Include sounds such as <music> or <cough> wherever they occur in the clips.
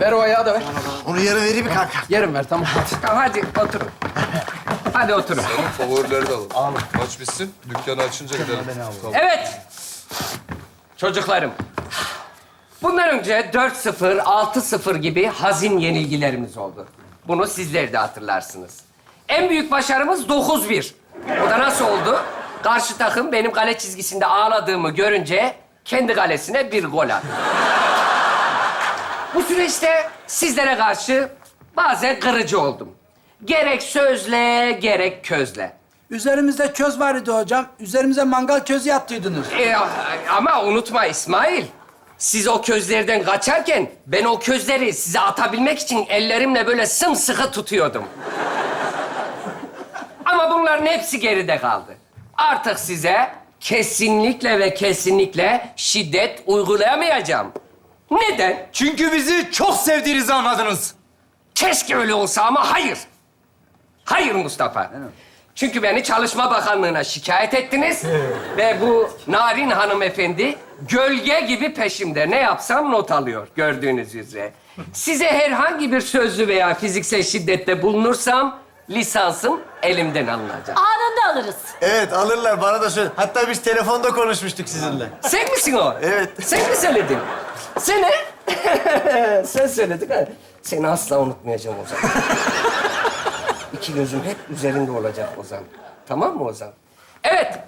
Ver o ayağı da ver. Onu yarın vereyim mi kanka? Yarın ver tamam. Tamam hadi oturun. Hadi oturun. Favorileri de alalım. Maç bitsin, dükkanı açınca gidelim. Tamam. Evet. Çocuklarım. Bundan önce 4-0, 6-0 gibi hazin yenilgilerimiz oldu. Bunu sizler de hatırlarsınız. En büyük başarımız 9-1. O da nasıl oldu? Karşı takım benim kale çizgisinde ağladığımı görünce kendi kalesine bir gol attı. Bu süreçte sizlere karşı bazen kırıcı oldum. Gerek sözle, gerek közle. Üzerimizde köz var idi hocam. Üzerimize mangal közü yaptıydınız. E, ama unutma İsmail. Siz o közlerden kaçarken ben o közleri size atabilmek için ellerimle böyle sımsıkı tutuyordum. Ama bunların hepsi geride kaldı. Artık size kesinlikle ve kesinlikle şiddet uygulayamayacağım. Neden? Çünkü bizi çok sevdiğinizi anladınız. Keşke öyle olsa ama hayır. Hayır Mustafa. Çünkü beni Çalışma Bakanlığı'na şikayet ettiniz. Ve bu narin hanımefendi gölge gibi peşimde. Ne yapsam not alıyor gördüğünüz üzere. Size herhangi bir sözlü veya fiziksel şiddette bulunursam lisansım elimden alınacak. Anında alırız. Evet alırlar bana da söyle. Hatta biz telefonda konuşmuştuk sizinle. Sen misin o? Evet. Sen mi söyledin? Sen ne? <laughs> Sen söyledin ha. Seni asla unutmayacağım Ozan. <laughs> İki gözüm hep üzerinde olacak Ozan. Tamam mı Ozan? Evet.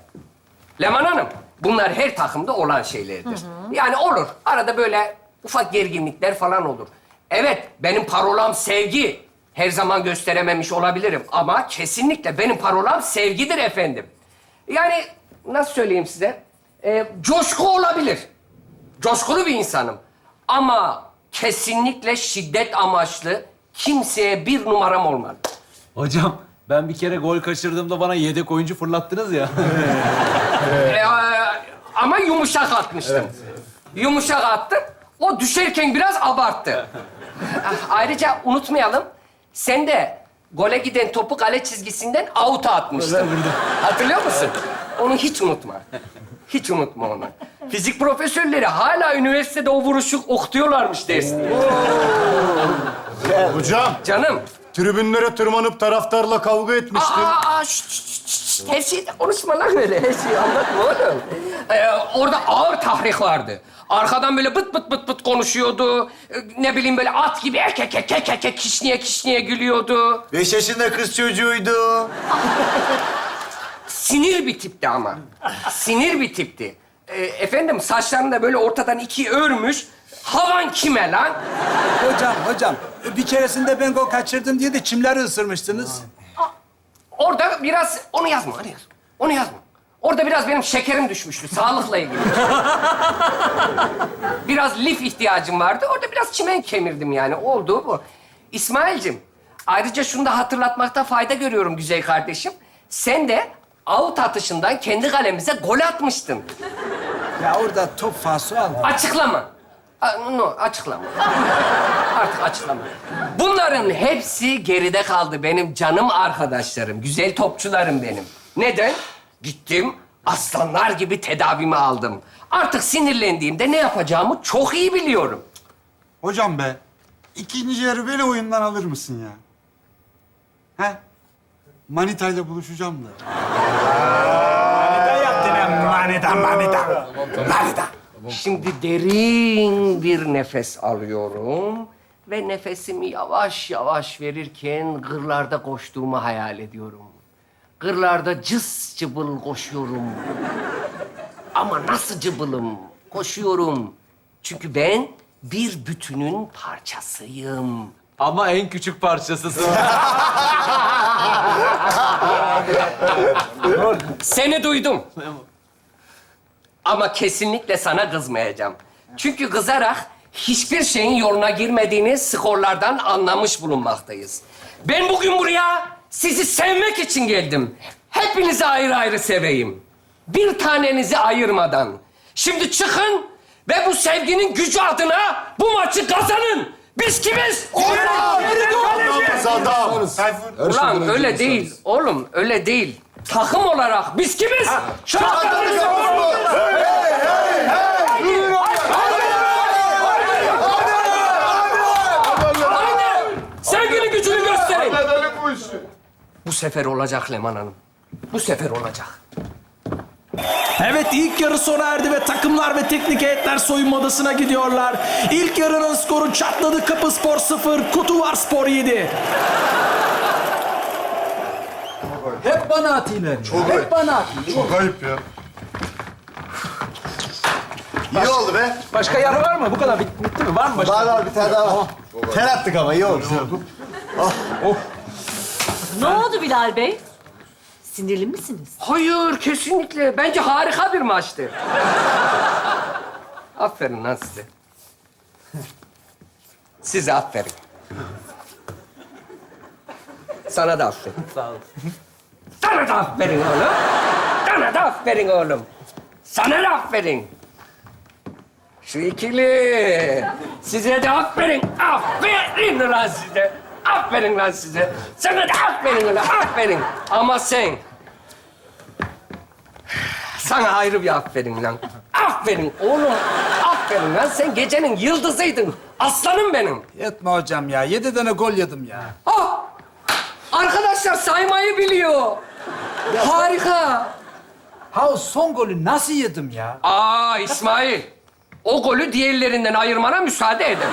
Leman Hanım, bunlar her takımda olan şeylerdir. Yani olur. Arada böyle ufak gerginlikler falan olur. Evet, benim parolam sevgi. Her zaman gösterememiş olabilirim ama kesinlikle benim parolam sevgidir efendim. Yani nasıl söyleyeyim size? Ee, coşku olabilir. Coşkulu bir insanım. Ama kesinlikle şiddet amaçlı kimseye bir numaram olmadı. Hocam ben bir kere gol kaçırdığımda bana yedek oyuncu fırlattınız ya. <laughs> Ee, ama yumuşak atmıştım. Yumuşak attım. O düşerken biraz abarttı. Ah, <laughs> Ayrıca unutmayalım. Sen de gole giden topu kale çizgisinden out'a atmıştın. Hatırlıyor musun? Onu hiç unutma. Hiç unutma onu. Fizik profesörleri hala üniversitede o vuruşu okutuyorlarmış dersinde. Hocam, Canım. tribünlere tırmanıp taraftarla kavga etmiştim. Aa, aa, şşt, şşt, şşt. Her şeyde konuşma lan öyle. Her şeyi anlatma oğlum. Ee, orada ağır tahrik vardı. Arkadan böyle bıt bıt bıt bıt konuşuyordu. Ee, Ne bileyim böyle at gibi ek ek ek ek ek ek kişniye kişniye gülüyordu. Beş yaşında kız çocuğuydu. Sinir bir tipti ama. Sinir bir tipti. Ee, efendim saçlarını da böyle ortadan ikiye örmüş. Havan kime lan? Hocam, hocam. Bir keresinde ben gol kaçırdım diye de çimleri ısırmıştınız. Orada biraz onu yazma, onu yazma. Onu yazma. Orada biraz benim şekerim düşmüştü, sağlıkla ilgili. <laughs> biraz lif ihtiyacım vardı. Orada biraz çimen kemirdim yani. Oldu bu. İsmail'cim, ayrıca şunu da hatırlatmakta fayda görüyorum güzel kardeşim. Sen de out atışından kendi kalemize gol atmıştın. Ya orada top falso aldı. Açıklama. A- No, açıklama. <laughs> Artık açıklama. Bunların hepsi geride kaldı benim canım arkadaşlarım, güzel topçularım benim. Neden? Gittim, aslanlar gibi tedavimi aldım. Artık sinirlendiğimde ne yapacağımı çok iyi biliyorum. Hocam be, ikinci yarı beni oyundan alır mısın ya? He? Manitayla buluşacağım da. Şimdi derin bir nefes alıyorum ve nefesimi yavaş yavaş verirken gırlarda koştuğumu hayal ediyorum. Gırlarda cız cıbıl koşuyorum. Ama nasıl cıbılım? Koşuyorum. Çünkü ben bir bütünün parçasıyım. Ama en küçük parçasısın. Seni duydum. Ama kesinlikle sana kızmayacağım. Çünkü kızarak hiçbir şeyin yoluna girmediğini skorlardan anlamış bulunmaktayız. Ben bugün buraya sizi sevmek için geldim. Hepinizi ayrı ayrı seveyim. Bir tanenizi ayırmadan. Şimdi çıkın ve bu sevginin gücü adına bu maçı kazanın. Biz kimiz? Adam. Ulan öyle değil oğlum, öyle değil. Takım olarak biz kimiz? Şartlarız. Hey, hey, Sevgili gücünü gösterin. Bu sefer olacak Leman Hanım. Bu sefer olacak. Evet ilk yarı sona erdi ve takımlar ve teknik heyetler soyunma odasına gidiyorlar. İlk yarının skoru çatladı Kapı Spor 0, Kutuvar Spor 7. Hep bana at ileri. Hep bana at. Çok ayıp ya. İyi oldu be. Başka yarı var mı? Bu kadar bit- bitti mi? Var mı başka? Var var bir tane daha var. Ter attık ama iyi oldu. Ne oldu Bilal Bey? Sinirli misiniz? Hayır, kesinlikle. Bence harika bir maçtı. aferin lan size. Size aferin. Sana da aferin. Sağ ol. Sana da aferin oğlum. Sana da aferin oğlum. Sana da aferin. Şu ikili. Size de aferin. Aferin lan size. Aferin lan size. Sana da aferin lan. Aferin. Ama sen... Sana ayrı bir aferin lan. Aferin oğlum. Aferin lan. Sen gecenin yıldızıydın. Aslanım benim. Etme hocam ya. Yedi tane gol yedim ya. Ah! Arkadaşlar saymayı biliyor. Harika. Ha o son golü nasıl yedim ya? Aa İsmail. O golü diğerlerinden ayırmana müsaade edin.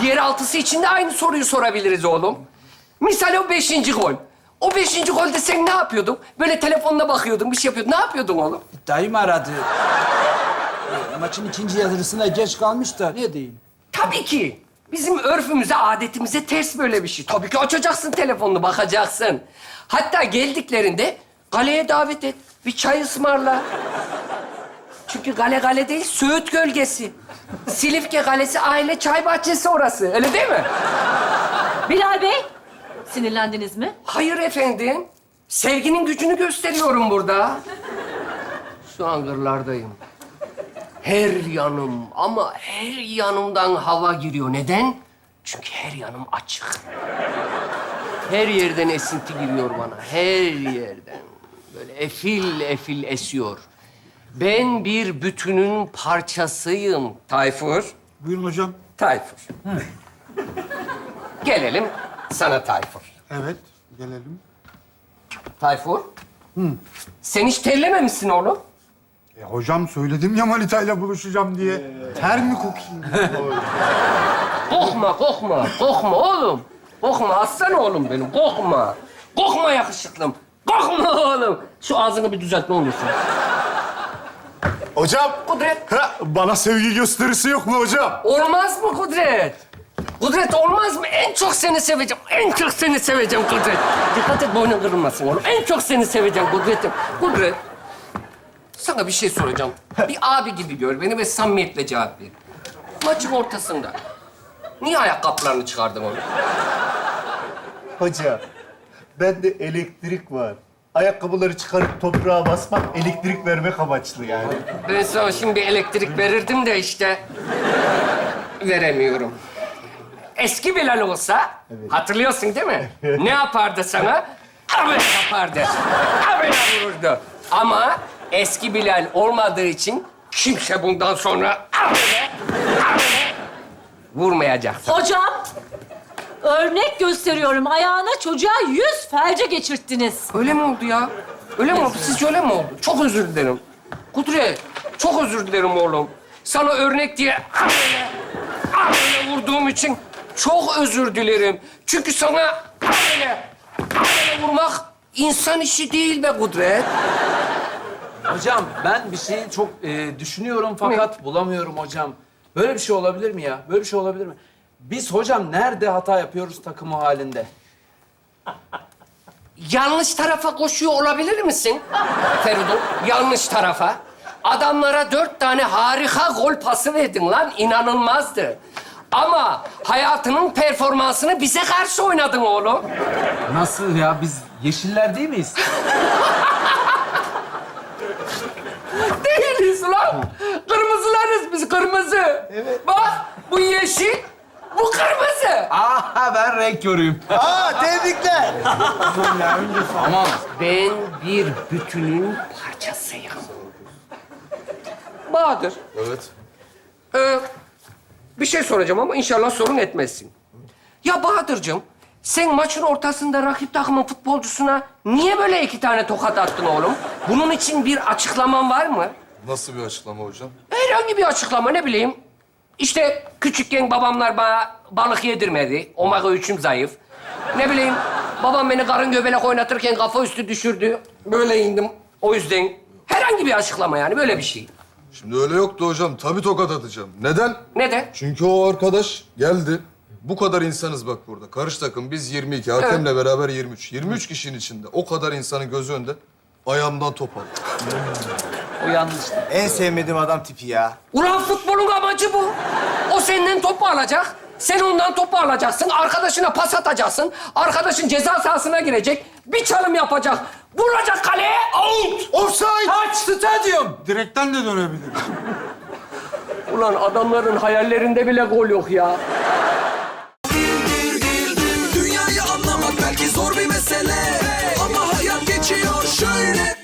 Diğer altısı için de aynı soruyu sorabiliriz oğlum. Misal o beşinci gol. O beşinci golde sen ne yapıyordun? Böyle telefonuna bakıyordun, bir şey yapıyordun. Ne yapıyordun oğlum? Dayım aradı. E, Maçın ikinci yarısına geç kalmış da ne diyeyim? Tabii ki. Bizim örfümüze, adetimize ters böyle bir şey. Tabii ki açacaksın telefonunu, bakacaksın. Hatta geldiklerinde galeye davet et. Bir çay ısmarla. Çünkü gale gale değil, Söğüt gölgesi. Silifke Kalesi aile çay bahçesi orası. Öyle değil mi? Bilal Bey, sinirlendiniz mi? Hayır efendim. Sevginin gücünü gösteriyorum burada. Şu an gırlardayım. Her yanım ama her yanımdan hava giriyor. Neden? Çünkü her yanım açık. Her yerden esinti giriyor bana. Her yerden. Böyle efil efil esiyor. Ben bir bütünün parçasıyım Tayfur. Buyurun hocam. Tayfur. Gelelim sana Tayfur. Evet, gelelim. Tayfur. Sen hiç terlememişsin oğlum. E, hocam söyledim ya Malita'yla buluşacağım diye. Ter mi kokayım? <laughs> Kokma, kokma, kokma oğlum. Kokma, aslan oğlum benim, kokma. Kokma yakışıklım. Kokma oğlum. Şu ağzını bir düzelt ne olursun. Hocam. Kudret. Ha, bana sevgi gösterisi yok mu hocam? Olmaz mı Kudret? Kudret olmaz mı? En çok seni seveceğim. En çok seni seveceğim Kudret. Dikkat et boynun kırılmasın oğlum. En çok seni seveceğim Kudret'im. Kudret. Sana bir şey soracağım. Bir abi gibi gör beni ve samimiyetle cevap ver. Maçın ortasında. Niye ayakkabılarını çıkardın oğlum? Hoca, bende elektrik var. Ayakkabıları çıkarıp toprağa basmak elektrik vermek amaçlı yani. Ben sana şimdi elektrik verirdim de işte veremiyorum. Eski Bilal olsa hatırlıyorsun değil mi? ne yapardı sana? Abone yapardı. Abone vururdu. Ama eski Bilal olmadığı için kimse bundan sonra abone vurmayacak. Hocam, örnek gösteriyorum. Ayağına çocuğa yüz felce geçirttiniz. Öyle mi oldu ya? Öyle mi oldu? Sizce öyle mi oldu? Çok özür dilerim. Kudret, çok özür dilerim oğlum. Sana örnek diye amele, amele vurduğum için çok özür dilerim. Çünkü sana amele, amele vurmak insan işi değil be Kudret. Hocam ben bir şeyi çok e, düşünüyorum fakat bulamıyorum hocam. Böyle bir şey olabilir mi ya? Böyle bir şey olabilir mi? Biz hocam nerede hata yapıyoruz takımı halinde? Yanlış tarafa koşuyor olabilir misin Feridun? Yanlış tarafa. Adamlara dört tane harika gol pası verdin lan. inanılmazdı. Ama hayatının performansını bize karşı oynadın oğlum. Nasıl ya? Biz yeşiller değil miyiz? Değiliz lan. Kırmızılarız biz kırmızı. Evet. Bak bu yeşil, bu kırmızı. Aha ben renk körüyüm. Aa, tebrikler. Aman. Ben bir bütünün parçasıyım. Bahadır. Evet. Ee, bir şey soracağım ama inşallah sorun etmezsin. Ya Bahadır'cığım, sen maçın ortasında rakip takımın futbolcusuna niye böyle iki tane tokat attın oğlum? Bunun için bir açıklaman var mı? Nasıl bir açıklama hocam? Herhangi bir açıklama ne bileyim. İşte küçükken babamlar bana balık yedirmedi. Omega üçüm zayıf. Ne bileyim babam beni karın göbelek oynatırken kafa üstü düşürdü. Böyle indim. O yüzden herhangi bir açıklama yani böyle bir şey. Şimdi öyle yoktu hocam. Tabii tokat atacağım. Neden? Neden? Çünkü o arkadaş geldi. Bu kadar insanız bak burada. Karış takım biz 22, hakemle beraber 23. 23 kişinin içinde o kadar insanın gözü önünde ayağımdan top aldı. O yanlış. En sevmediğim adam tipi ya. Ulan futbolun amacı bu. O senden topu alacak. Sen ondan topu alacaksın. Arkadaşına pas atacaksın. Arkadaşın ceza sahasına girecek. Bir çalım yapacak. Vuracak kaleye. Out! Offside! Kaç stadyum. Direkten de dönebilir. Ulan adamların hayallerinde bile gol yok ya. Dünyayı anlamak belki zor bir mesele Ama hayat geçiyor şöyle